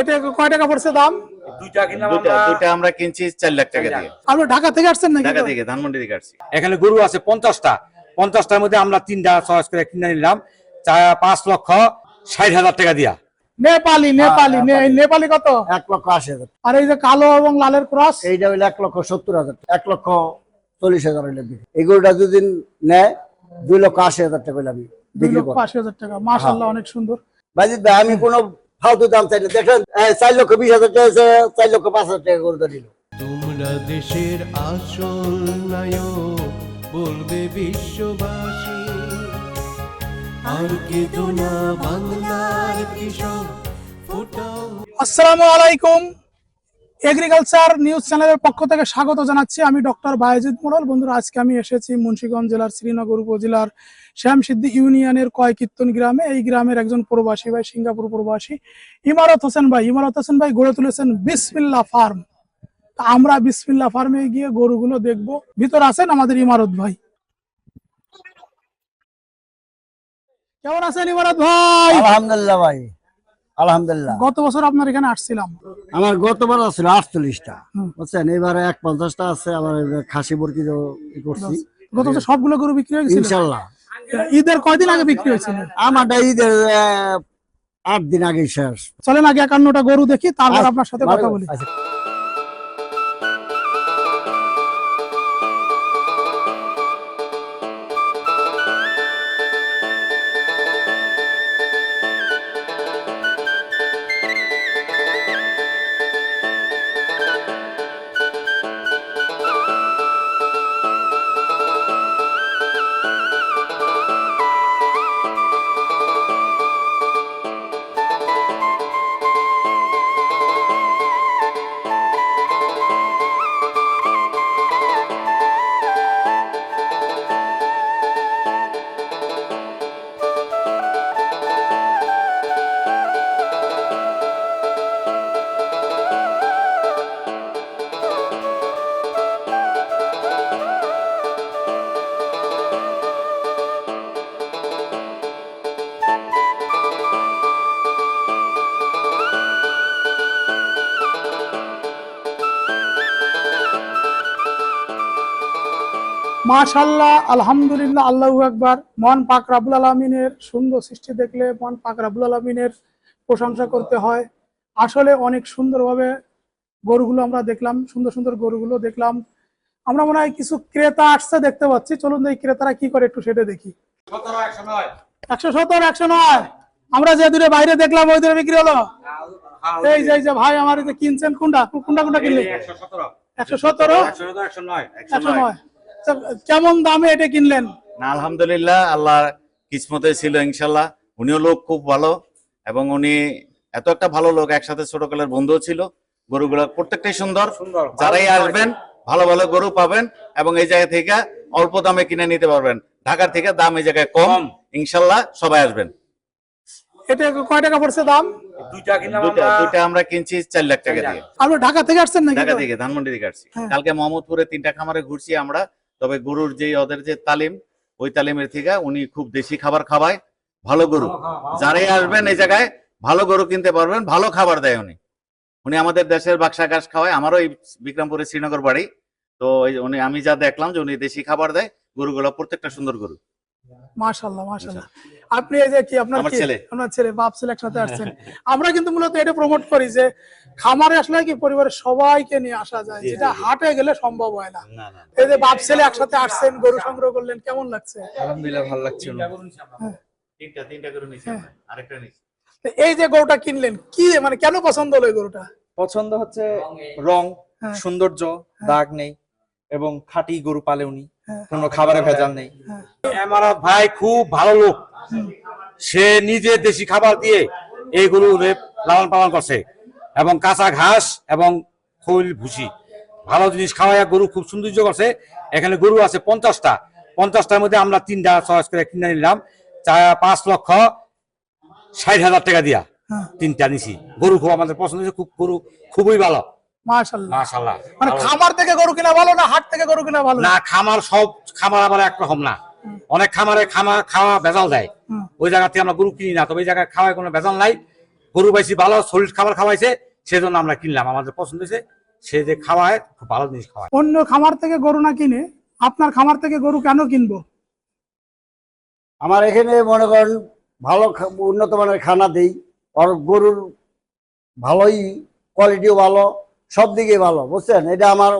এটা কয় টাকা পড়ছে দাম? দুইটা আমরা কিনছি চার লাখ টাকা দিয়ে। আপনি ঢাকা থেকে আসছেন নাকি ঢাকা থেকে ধানমন্ডি থেকে আসছি। এখানে গরু আছে পঞ্চাশটা। পঞ্চাশটার মধ্যে আমরা তিনটা চয়েস করে কিনে নিলাম। পাঁচ লক্ষ ষাট হাজার টাকা দিয়া। নেপালি নেপালি নেপালি। কত? এক লক্ষ আশি হাজার। আর এই যে কালো এবং লালের ক্রস? এইটা হইল এক লক্ষ সত্তর হাজার। এক লক্ষ চল্লিশ হাজার হইলে এই গরুটা যদি নেয় দুই লক্ষ আশি হাজার টাকা হইলে আমি দুই বিক্রি লক্ষ করব। আশি হাজার টাকা। মাশাল্লাহ অনেক সুন্দর। ভাই আমি কোনো ফালতু দাম চাই না দেখেন চার লক্ষ বিশ হাজার টাকা চার লক্ষ পাঁচ হাজার টাকা করে দিল। তোমরা দেশের আসল নায়ক বলবে বিশ্ববাসী। আর কি বাংলার কৃষক ফোটাও। আসসালামু আলাইকুম। এগ্রিকালচার নিউজ চ্যানেলের পক্ষ থেকে স্বাগত জানাচ্ছি। আমি ডক্টর বায়েজিদ মোড়ল। বন্ধুরা, আজকে আমি এসেছি মুন্সিগঞ্জ জেলার শ্রীনগর উপজেলার শ্যামসিদ্ধি ইউনিয়নের কয়কীর্তন গ্রামে। এই গ্রামের একজন প্রবাসী ভাই, সিঙ্গাপুর প্রবাসী, ইমারত হোসেন ভাই। ইমারত হোসেন ভাই, গড়ে তুলেছেন বিসমিল্লা ফার্ম। আমরা বিসমিল্লা ফার্মে গিয়ে গরুগুলো দেখব। ভিতর আছেন আমাদের ইমারত ভাই। কেমন আছেন ইমারত ভাই? আলহামদুলিল্লাহ ভাই। আলহামদুলিল্লাহ। গত বছর আপনার এখানে আসছিলাম। আমার গতবার আসছিল আটচল্লিশটা। বুঝছেন? এবারে এক পঞ্চাশটা আছে আবার খাসি বর্কি করছি। গত বছর সবগুলো গরু বিক্রি হয়েছে ইনশাল্লাহ। ঈদের কয়দিন আগে বিক্রি হয়েছিল? আমারটা ঈদের আট দিন আগে শেষ। চলেন আগে একান্নটা গরু দেখি তারপর আচ্ছা, আপনার সাথে কথা বলি। মাশাল্লাহ আলহামদুলিল্লাহ আল্লাহু একবার মন পাক রাবুল আলমিনের সুন্দর সৃষ্টি দেখলে মন পাক রাবুল আলমিনের প্রশংসা করতে হয়। আসলে অনেক সুন্দরভাবে গরুগুলো আমরা দেখলাম সুন্দর সুন্দর গরুগুলো দেখলাম। আমরা মনে হয় কিছু ক্রেতা আসছে দেখতে পাচ্ছি। চলুন এই ক্রেতারা কি করে একটু সেটা দেখি। একশো নয়। একশো সত্তর একশো নয়। আমরা যে দূরে বাইরে দেখলাম ওই দূরে বিক্রি হলো। এই যে এই যে ভাই আমার কিনছেন কোনটা? কোনটা কোনটা কিনলে একশো সতেরো। একশো সতেরো? একশো নয়। একশো নয়। কেমন দামে এটা কিনলেন? না আলহামদুলিল্লাহ আল্লাহ কিসমতে ছিল ইনশাল্লাহ। উনিও লোক খুব ভালো এবং উনি এত একটা ভালো লোক একসাথে ছোটকালের বন্ধুও ছিল। গরুগুলো প্রত্যেকটাই সুন্দর। যারাই আসবেন ভালো ভালো গরু পাবেন এবং এই জায়গা থেকে অল্প দামে কিনে নিতে পারবেন। ঢাকার থেকে দাম এই জায়গায় কম। ইনশাল্লাহ সবাই আসবেন। এটা কয় টাকা পড়ছে দাম? দুইটা কিনলাম দুটা আমরা। আমরা কিনছি চার লাখ টাকা দিয়ে। আপনি ঢাকা থেকে আসছেন নাকি ঢাকা থেকে ধানমন্ডি থেকে আসছি। হ্যাঁ। কালকে মোহাম্মদপুরে তিনটা খামারে ঘুরছি আমরা। তবে গরুর যে ওদের যে তালিম ওই তালিমের থেকে উনি খুব দেশি খাবার খাওয়ায়। ভালো গরু। যারাই আসবেন এই জায়গায় ভালো গরু কিনতে পারবেন ভালো খাবার দেয় উনি। উনি আমাদের দেশের বাক্সা ঘাস খাওয়ায় আমারও এই বিক্রমপুরে শ্রীনগর বাড়ি। তো উনি আমি যা দেখলাম যে উনি দেশি খাবার দেয় গরুগুলো প্রত্যেকটা সুন্দর গরু। মাশাল্লাহ মাশাল্লাহ আপনি এই যে কি আপনার কি? আপনার ছেলে বাপ ছেলে একসাথে আসছেন। আমরা কিন্তু মূলত এটা প্রমোট করি যে খামারে আসলে কি পরিবারের সবাইকে নিয়ে আসা যায়। যেটা হাটে গেলে সম্ভব হয় না। এই যে বাপ ছেলে একসাথে আসছেন গরু সংগ্রহ করলেন কেমন লাগছে? আলহামদুলিল্লাহ ভালো লাগছে। তিনটা তিনটা গরু নিছি আরেকটা নিছি। এই যে গরুটা কিনলেন কি মানে কেন পছন্দ হলো এই গরুটা? পছন্দ হচ্ছে রং হ্যাঁ। সৌন্দর্য দাগ নেই এবং খাঁটি গরু পালে উনি। হ্যাঁ। কোনো খাবারে ভেজাল নেই। আমার ভাই খুব ভালো লোক। সে নিজে দেশি খাবার দিয়ে এইগুলো লালন পালন করছে এবং কাঁচা ঘাস এবং খৈল ভুসি। ভালো জিনিস খাওয়াইয়া গরু খুব সৌন্দর্য করছে। এখানে গরু আছে পঞ্চাশটা। পঞ্চাশটার মধ্যে আমরা তিনটা চয়েস করে কিনে নিলাম। পাঁচ লক্ষ ষাট হাজার টাকা দিয়া হ্যাঁ। তিনটা নিছি। গরু খুব আমাদের পছন্দ হয়েছে। খুব গরু খুবই ভালো। মানে খামার থেকে গরু কিনা ভালো না হাট থেকে গরু কিনা ভালো? না খামার সব খামার আবার একরকম না। অনেক খামারে খামা খাওয়া ভেজাল দেয়। ওই জায়গা থেকে আমরা গরু কিনি না তবে এই জায়গায় খাওয়ায় কোনো ভেজাল নাই। গরু বাইছি ভালো শরীর খাবার খাওয়াইছে সেজন্য আমরা কিনলাম। আমাদের পছন্দ হয়েছে সে যে খাওয়ায় খুব ভালো জিনিস খাওয়ায়। অন্য খামার থেকে গরু না কিনে আপনার খামার থেকে গরু কেন কিনবো? আমার এখানে মনে করেন ভালো উন্নত মানের খানা দেই আর গরুর ভালোই কোয়ালিটিও ভালো। সব দিকে ভালো বুঝছেন? এটা আমার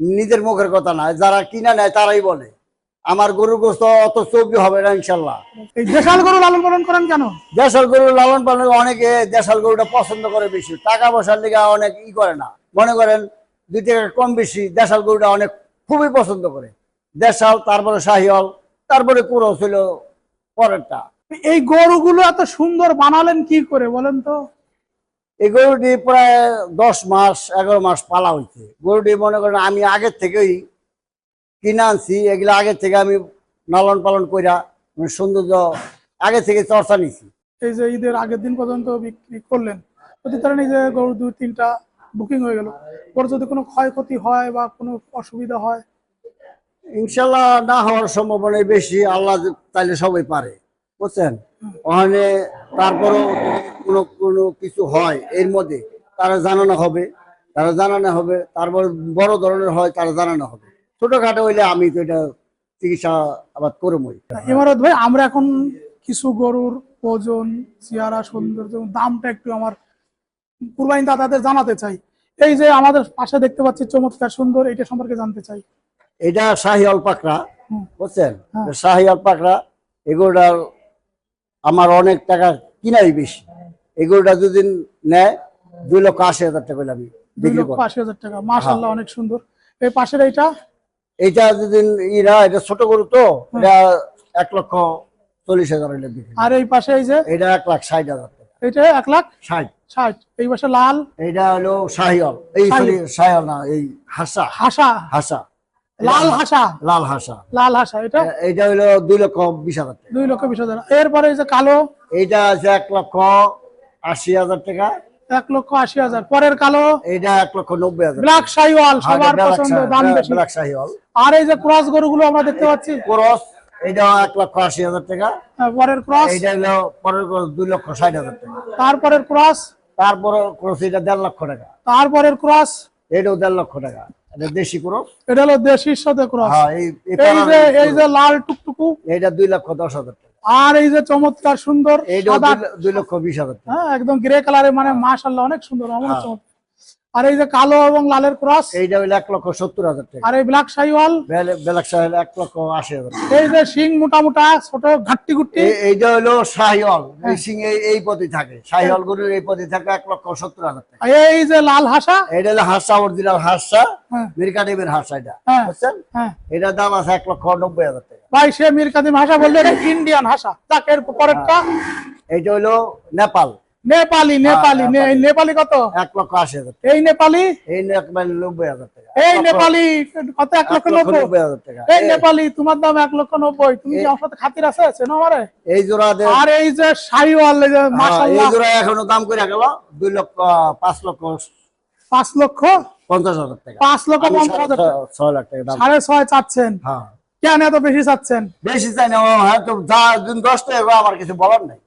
নিজের মুখের কথা না যারা কিনা নেয় তারাই বলে। আমার গরুর গোস্ত অত চর্বি হবে না ইনশাল্লাহ। দেশাল গরু লালন পালন করেন কেন? দেশাল গরু লালন পালন অনেকে দেশাল গরুটা পছন্দ করে বেশি। টাকা পয়সার লিগে অনেক ই করে না। মনে করেন দুই টাকা কম বেশি দেশাল গরুটা অনেক খুবই পছন্দ করে। দেশাল তারপরে শাহিওয়াল তারপরে কুরো ছিল পরেরটা। এই গরুগুলো এত সুন্দর বানালেন কি করে বলেন তো? এই গরুটি প্রায় দশ মাস এগারো মাস পালা হয়েছে গরুটি মনে করেন আমি আগের থেকেই কিনে আনছি এগুলো আগের থেকে আমি লালন পালন কইরা মানে সৌন্দর্য আগে থেকে চর্চা নিছি। এই যে ঈদের আগের দিন পর্যন্ত বিক্রি করলেন যদি ধরেন এই যে গরু দুই তিনটা বুকিং হয়ে গেল ওর যদি কোনো ক্ষয়ক্ষতি হয় বা কোনো অসুবিধা হয়? ইনশাল্লাহ না হওয়ার সম্ভাবনা বেশি আল্লাহ তাইলে সবাই পারে। বুঝছেন? ওখানে তারপরও কোনো কোনো কিছু হয় এর মধ্যে তারা জানানো হবে তারা জানানো হবে তারপর বড় ধরনের হয় তারা জানানো হবে। ছোটখাটো হইলে আমি তো এটা চিকিৎসা আবার করবই। ইমারত ভাই আমরা এখন কিছু গরুর ওজন চেহারা সৌন্দর্য দামটা একটু আমার কুরবানি দাদাদের জানাতে চাই। এই যে আমাদের পাশে দেখতে পাচ্ছি চমৎকার সুন্দর এটা সম্পর্কে জানতে চাই। এটা শাহি অলপাকড়া। বুঝছেন? হ্যাঁ। শাহি অলপাকড়া এগুলোটার আমার অনেক টাকা কিনাই বেশি। এগুলোটা যদি নেয় দুই লক্ষ আশি হাজার টাকা আমি দুই লক্ষ আশি হাজার টাকা। মাশাল্লাহ অনেক সুন্দর। এই পাশের এইটা? এটা যদি ইরা এটা ছোট গরু তো এটা এক লক্ষ চল্লিশ হাজার আর এই পাশে এই যে? এটা এক লাখ ষাট হাজার টাকা। এটা এক লাখ? ষাট। ষাট। এই পাশে লাল? এটা হলো শাহিওল এই। না এই হাসা। হাসা? হাসা। লাল হাসা? লাল হাসা। লাল হাসা এটা? এ- এইটা হলো দুই লক্ষ বিশ হাজার দুই লক্ষ বিশ হাজার। এরপরে এই যে কালো? এইটা আছে এক লক্ষ আশি হাজার টাকা? এক লক্ষ আশি হাজার। পরের কালো? এইটা এক লক্ষ নব্বই হাজার। ব্ল্যাক শাইওয়াল হ্যাঁ, সবার পছন্দ দাম বেশি। ব্ল্যাক শাহিওয়াল। আর এই যে ক্রস গরুগুলো আমরা দেখতে পাচ্ছি? ক্রস এটা এক লক্ষ আশি হাজার টাকা। আহ, পরের ক্রস? এইটা হলো পরের ক্রস দুই লক্ষ ষাট হাজার টাকা। তারপরের ক্রস? তারপরে ক্রস এটা দেড় লক্ষ টাকা। তারপরের ক্রস? এটাও দেড় লক্ষ টাকা। এটা দেশি ক্রস? এটা হলো দেশির সাথে ক্রস। হ্যাঁ এই যে এই যে লাল টুকটুকু? এইটা দুই লক্ষ দশ হাজার টাকা। আর এই যে চমৎকার সুন্দর দুই লক্ষ বিশ হাজার হ্যাঁ একদম গ্রে কালারে মানে মাসাল্লাহ অনেক সুন্দর অনেক হ্যাঁ। চমৎকার আর এই যে কালো এবং লালের ক্রস এইটা হইল এক লক্ষ সত্তর হাজার টাকা। আর এই ব্ল্যাক শাইওয়াল বেলাক সাহেব এক লক্ষ আশি হাজার এই যে শিং মোটা মোটা ছোট ঘাট্টি গুট্টি এই- এইটা হলো শাহিওল হ্যাঁ। রেসিং এই এই পদে থাকে। শাহিওল গরুর এই পদে থাকে এক লক্ষ সত্তর হাজার টাকা। এই যে লাল হাসা এটা হলো হাসা অরিজিনাল হাসা। হ্যাঁ। মিরকা হাসা এটা। হ্যাঁ। বুঝছেন? হ্যাঁ। এটার দাম আছে এক লক্ষ নব্বই হাজার টাকা। ভাই সে মীর কাদিম হাসা বললে এটা ইন্ডিয়ান হাসা। তাকে এর পরেরটা। এইটা হইল নেপাল। নেপালি নেপালি নেপালি কত এক লক্ষ আশি হাজার এই নেপালি এই নেপাল নব্বই হাজার টাকা এই নেপালি কত এক লক্ষ নব্বই হাজার টাকা এই নেপালি তোমার দাম এক লক্ষ নব্বই তুমি আমার সাথে খাতির আছে চেনো আমারে এই জোড়া আর এই যে শাহিওয়াল এই হ্যাঁ, জোড়া এখনও দাম করে গেল দুই লক্ষ পাঁচ লক্ষ পাঁচ লক্ষ পঞ্চাশ হাজার টাকা পাঁচ লক্ষ পঞ্চাশ হাজার ছয়- লাখ টাকা সাড়ে ছয় চাচ্ছেন হ্যাঁ কেন এত বেশি চাচ্ছেন বেশি চাই না ও হ্যাঁ যা দিন দশ টাকা আমার কিছু বলার নাই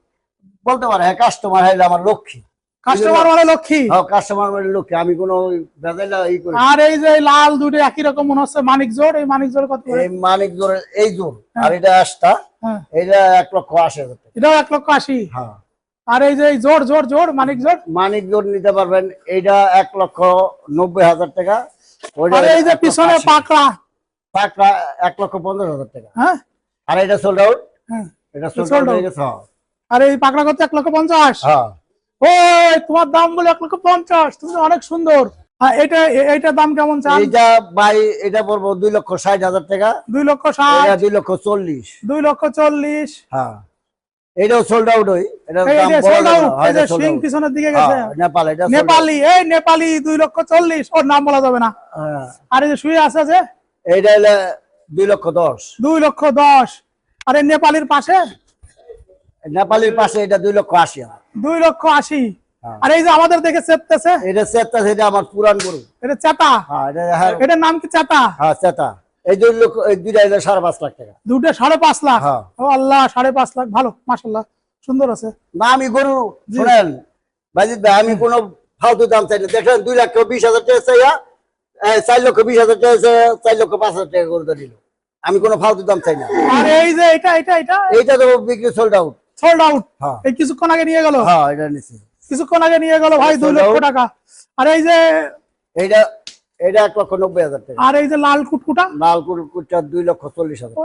বলতে পারে হ্যাঁ কাস্টমার হইলে আমার লক্ষ্মী। কাস্টমার মানে লক্ষ্মী? হ্যাঁ কাস্টমার মানে লক্ষ্মী। আমি কোনো বেজাইলা ই করি আর এই যে লাল দুটো একই রকম মনে হচ্ছে মানিক জোর এই মানিক জোর কত এই মানিক জোরের এই জোর আর এটা আসটা এটা এক লক্ষ আশি হাজার এটাও এক লক্ষ আশি? হ্যাঁ। আর এই যে জোর জোর জোর মানিক জোর? মানিক জোর নিতে পারবেন এইটা এক লক্ষ নব্বই হাজার টাকা আর এই যে পিছনে পাকড়া। পাকড়া এক লক্ষ পঞ্চাশ হাজার টাকা। হ্যাঁ। আর এটা সোল্ড আউট হ্যাঁ। এটা সোল্ড আউট হয়ে গেছে হ্যাঁ। আর এই পাকড়া কত এক লক্ষ পঞ্চাশ। হ্যাঁ। ওই তোমার দাম বলে এক লক্ষ পঞ্চাশ। তুমি অনেক সুন্দর। আর এটা দাম কেমন চান? এটা পড়ব দুই লক্ষ ষাট হাজার টাকা। দুই লক্ষ ষাট। দুই লক্ষ চল্লিশ। দুই লক্ষ চল্লিশ। হ্যাঁ। এটাও সোল্ড আউট হই এটা হ্যাঁ, এই যে সিং পিছনের দিকে গেছে। হ্যাঁ, নেপাল এটা নেপালি এই নেপালি দুই লক্ষ চল্লিশ। ওর নাম বলা যাবে না। হ্যাঁ, আর এই যে শুয়ে আছে যে? এইটা হলে দুই লক্ষ দশ। দুই লক্ষ দশ। আর এই নেপালির পাশে? নেপালির পাশে এটা দুই লক্ষ আশি দুই লক্ষ আশি। হ্যাঁ। আর এই যে আমাদের দেখে চেপতেছে? এটা চেতা সেটা আমার পুরান গরু। এটা চেতা হ্যাঁ এটা হ্যাঁ। এটার নাম কি চেতা হ্যাঁ চেতা এই দুই লক্ষ দুইটা সাড়ে পাঁচ লাখ টাকা। দুটো সাড়ে পাঁচ লাখ। ও আল্লাহ সাড়ে পাঁচ লাখ। ভালো মাসাল্লাহ সুন্দর আছে। না আমি গরু শুনেন বাজিদ ভাই আমি কোনো ফালতু দাম চাই না। দেখেন দুই লক্ষ বিশ হাজার টাকা চাইয়া চার লক্ষ বিশ হাজার টাকা চার লক্ষ পাঁচ হাজার টাকা করে দিল আমি কোনো ফালতু দাম চাই না। আর এই যে এটা এটা এটা? এইটা তো বিক্রি সোল্ড আউট সোল্ড আউট হ্যাঁ। এই কিছুক্ষণ আগে নিয়ে গেল? হ্যাঁ এটা কিছুক্ষণ আগে নিয়ে গেল ভাই দুই লক্ষ টাকা। আর এই যে এইটা এটা এক লক্ষ নব্বই হাজার টাকা। আর এই যে লাল কুটকুটা? লাল কুটকুটটা দুই লক্ষ চল্লিশ হাজার।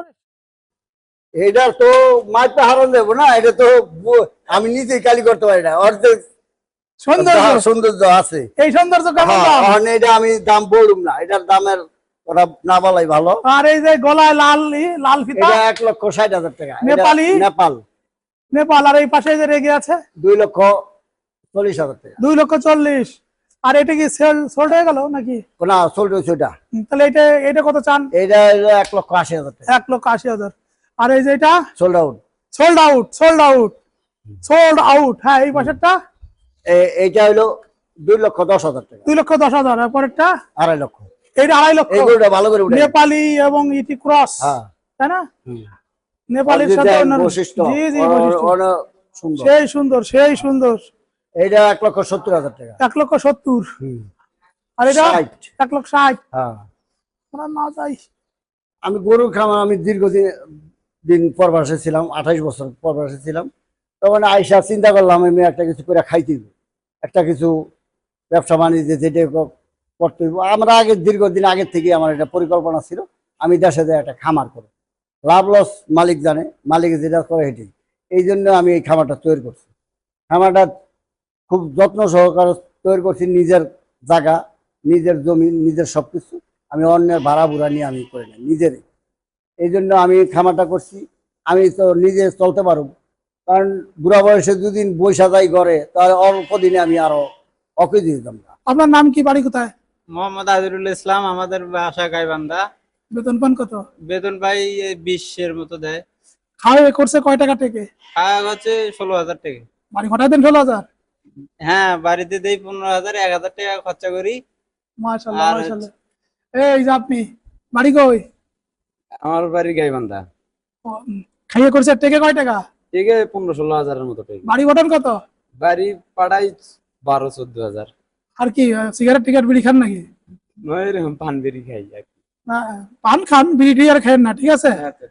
এইটা তো মাইপে হারন দেবো না এটা তো আমি নিজেই কালি করতে পারি না। অর্ধেক সৌন্দর্য। সৌন্দর্য আছে। এই সৌন্দর্য কেমন হ্যাঁ, এটা আমি দাম বলুম না। এটার দামের ওটা না বলাই ভালো। আর এই যে গলায় লাল লাল ফিতা? এটা এক লক্ষ ষাট হাজার টাকা। নেপালি? নেপাল। নেপাল আর এই পাশে যে রেগে আছে? দুই লক্ষ চল্লিশ হাজার টাকা। দুই লক্ষ চল্লিশ। আর এটা কি সেল সোল্ড হয়ে গেল নাকি? না ওইটা। হুম, তাহলে এটা এটা কত চান? এটা এক লক্ষ আশি হাজার টাকা। এক লক্ষ আশি হাজার। আর এই যে এটা? Sold out sold out sold out sold out হ্যাঁ এই পাশেরটা? এইটা হলো দুই লক্ষ দশ হাজার টাকা। দুই লক্ষ দশ হাজার। আর পরেরটা? আড়াই লক্ষ। এইটা আড়াই লক্ষ। ভালো করে নেপালি এবং ইটি ক্রস। হ্যাঁ। তাই না। নেপালের সাথে বৈশিষ্ট্য জি জি বৈশিষ্ট্য। সেই সুন্দর সেই সুন্দর। এইটা এক লক্ষ সত্তর হাজার টাকা। এক লক্ষ সত্তর। আর এটা এক লক্ষ ষাট। হ্যাঁ। আমরা না যাই। আমি গরু খামার আমি দীর্ঘদিন দিন পরবাসে ছিলাম আঠাইশ বছর পরবাসে ছিলাম। তখন আইসা চিন্তা করলাম আমি একটা কিছু করে খাইতে। একটা কিছু ব্যবসা বাণিজ্য যেটা করতে আমরা আগে দীর্ঘদিন আগের থেকে আমার একটা পরিকল্পনা ছিল আমি দেশে একটা খামার করব। লাভ লস মালিক জানে মালিক যেটা করে হেঁটে এই জন্য আমি এই খামারটা তৈরি করছি। খামারটা খুব যত্ন সহকারে তৈরি করছি নিজের জায়গা নিজের জমি নিজের সবকিছু। আমি অন্যের ভাড়া বুড়া নিয়ে আমি করে নিই নিজেরই। এই জন্য আমি খামারটা করছি। আমি তো নিজে চলতে পারব। কারণ বুড়া বয়সে দুদিন বৈশা যাই ঘরে তাহলে অল্প দিনে আমি আরও অকে দিয়ে দিতাম আপনার নাম কি বাড়ি কোথায়? মোহাম্মদ আজিরুল ইসলাম আমাদের বাসা গাইবান্ধা। বেতন পান কত? বেতন পাই এই বিশের মতো দেয়। খাওয়া করছে কয় টাকা থেকে? খাওয়া হচ্ছে ষোলো হাজার টাকা। বাড়ি ঘটাই দেন ষোলো হাজার? হ্যাঁ বাড়িতে দেই পনেরো হাজার এক হাজার টাকা খরচা করি। মাশাল্লাহ আর মাশাল্লাহ এই যে আপনি বাড়ি কই? আমার বাড়ি গাইবান্ধা। খাইয়ে করছে টেকে কয় টাকা? ঠিক পনেরো ষোলো হাজারের মতো পেয়ে বাড়ি বটন কত? বাড়ি পাড়াই বারো চোদ্দ হাজার। আর কি সিগারেট টিকার বিড়ি খান নাকি? নয় এরকম পান বিড়ি খাই আর কি। না পান খান বিড়ি টিড়ি আর খান না ঠিক আছে?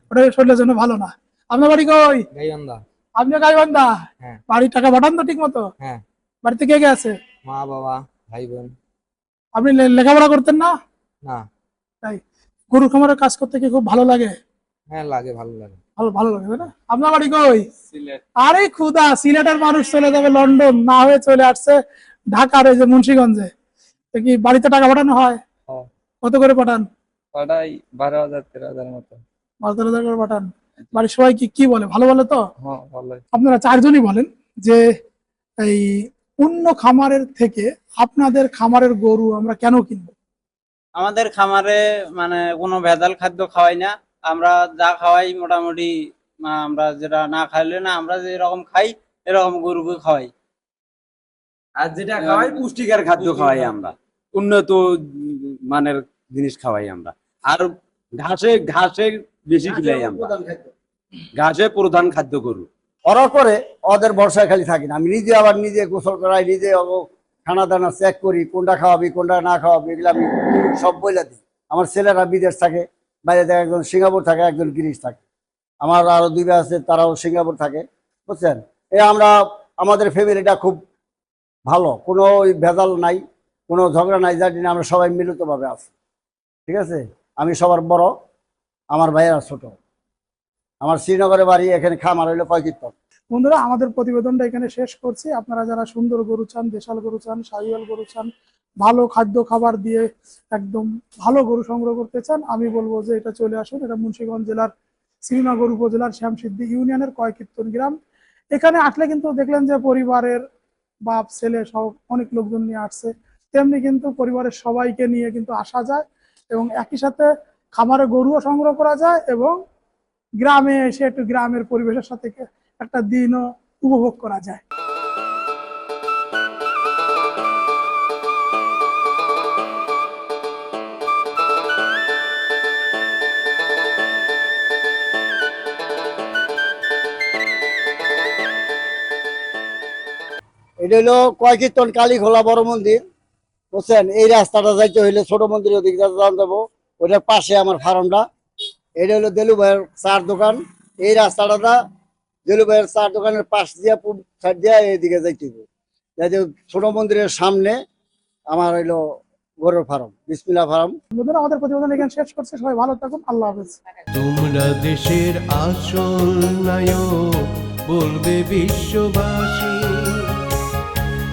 ওটা শরীরের জন্য ভালো না। আপনার বাড়ি কই? গাইবান্ধা। আপনি গাইবান্ধা? হ্যাঁ। বাড়ির টাকা পাঠান তো ঠিক মতো হ্যাঁ। বাড়িতে কে কে আছে? মা বাবা ভাই বোন আপনি লেখাপড়া করতেন না? না। তাই গরু খামারের কাজ করতে কি খুব ভালো লাগে? হ্যাঁ লাগে ভালো লাগে। ভালো ভালো লাগে না? আপনার বাড়ি কই? সিলেট। আরে খুদা সিলেটের মানুষ চলে যাবে লন্ডন না হয়ে চলে আসছে ঢাকার এই যে মুন্সিগঞ্জে। তো কি বাড়িতে টাকা পাঠানো হয়? হ্যাঁ। কত করে পাঠান? পাড়াই বারো হাজার তেরো হাজারের মতো। পাঁচ দশ হাজার করে পাঠান। বাড়ির সবাই কি কি বলে? ভালো বলে তো? হ্যাঁ ভালো আপনারা চারজনই বলেন যে এই অন্য খামারের থেকে আপনাদের খামারের গরু আমরা কেন কিনবো? আমাদের খামারে মানে কোনো ভেজাল খাদ্য খাওয়াই না। আমরা যা খাওয়াই মোটামুটি আমরা যেটা না খাইলে না আমরা যেরকম খাই এরকম গরুকে খাওয়াই। আর যেটা খাওয়াই পুষ্টিকর খাদ্য খাওয়াই আমরা। উন্নত মানের জিনিস খাওয়াই আমরা। আর ঘাসে ঘাসে বেশি খিলাই আমরা ঘাসে প্রধান খাদ্য গরু। করার পরে ওদের বর্ষায় খালি থাকি না। আমি নিজে আবার নিজে গোসল করাই নিজে খানা দানা চেক করি কোনটা খাওয়াবি কোনটা না খাওয়াবি এগুলো আমি সব বইলা দিই। আমার ছেলেরা বিদেশ থাকে বাইরে থেকে একজন সিঙ্গাপুর থাকে একজন গিরিশ থাকে। আমার আরও দুই ভাই আছে তারাও সিঙ্গাপুর থাকে বুঝছেন? এই আমরা আমাদের ফ্যামিলিটা খুব ভালো। কোনো ওই ভেজাল নাই কোনো ঝগড়া নাই যার জন্য আমরা সবাই মিলিতভাবে আছি। ঠিক আছে? আমি সবার বড়, আমার ভাইয়েরা ছোট। আমার শ্রীনগরে বাড়ি, এখানে খামার হইল পঁয়ত্রিশ বন্ধুরা, আমাদের প্রতিবেদনটা এখানে শেষ করছি। আপনারা যারা সুন্দর গরু চান, দেশাল গরু চান সাহিওয়াল গরু চান, ভালো খাদ্য খাবার দিয়ে একদম ভালো গরু সংগ্রহ করতে চান, আমি বলব যে এটা চলে আসুন। এটা মুন্সিগঞ্জ জেলার, শ্রীনগর উপজেলার শ্যামসিদ্ধি ইউনিয়নের কয়কীর্তন গ্রাম। এখানে আসলে কিন্তু দেখলেন যে পরিবারের বাপ, ছেলে সব অনেক লোকজন নিয়ে আসছে। তেমনি কিন্তু পরিবারের সবাইকে নিয়ে কিন্তু আসা যায়। এবং একই সাথে খামারে গরুও সংগ্রহ করা যায় এবং গ্রামে এসে একটু গ্রামের পরিবেশের সাথে একটা দিনও উপভোগ করা যায়। এটা হলো কয় কীর্তন কালী খোলা বড় মন্দির। বুঝছেন? এই রাস্তাটা যাইতে হইলে ছোট মন্দির ওদিকে যান যাব। ওটার পাশে আমার ফার্মটা। এটা হলো দেলু ভাইয়ের চার দোকান। এই রাস্তাটা দেলু ভাইয়ের চার দোকানের পাশ দিয়া পূর্ব সাইড দিয়া এইদিকে যাইতে হবে যাইতে ছোট মন্দিরের সামনে আমার হইল গরুর ফার্ম বিসমিল্লা ফার্ম। বন্ধুরা আমাদের প্রতিবেদন এখানে শেষ করছে। সবাই ভালো থাকুন। আল্লাহ হাফেজ। তোমরা দেশের আসল নায়ক বলবে বিশ্ববাসী।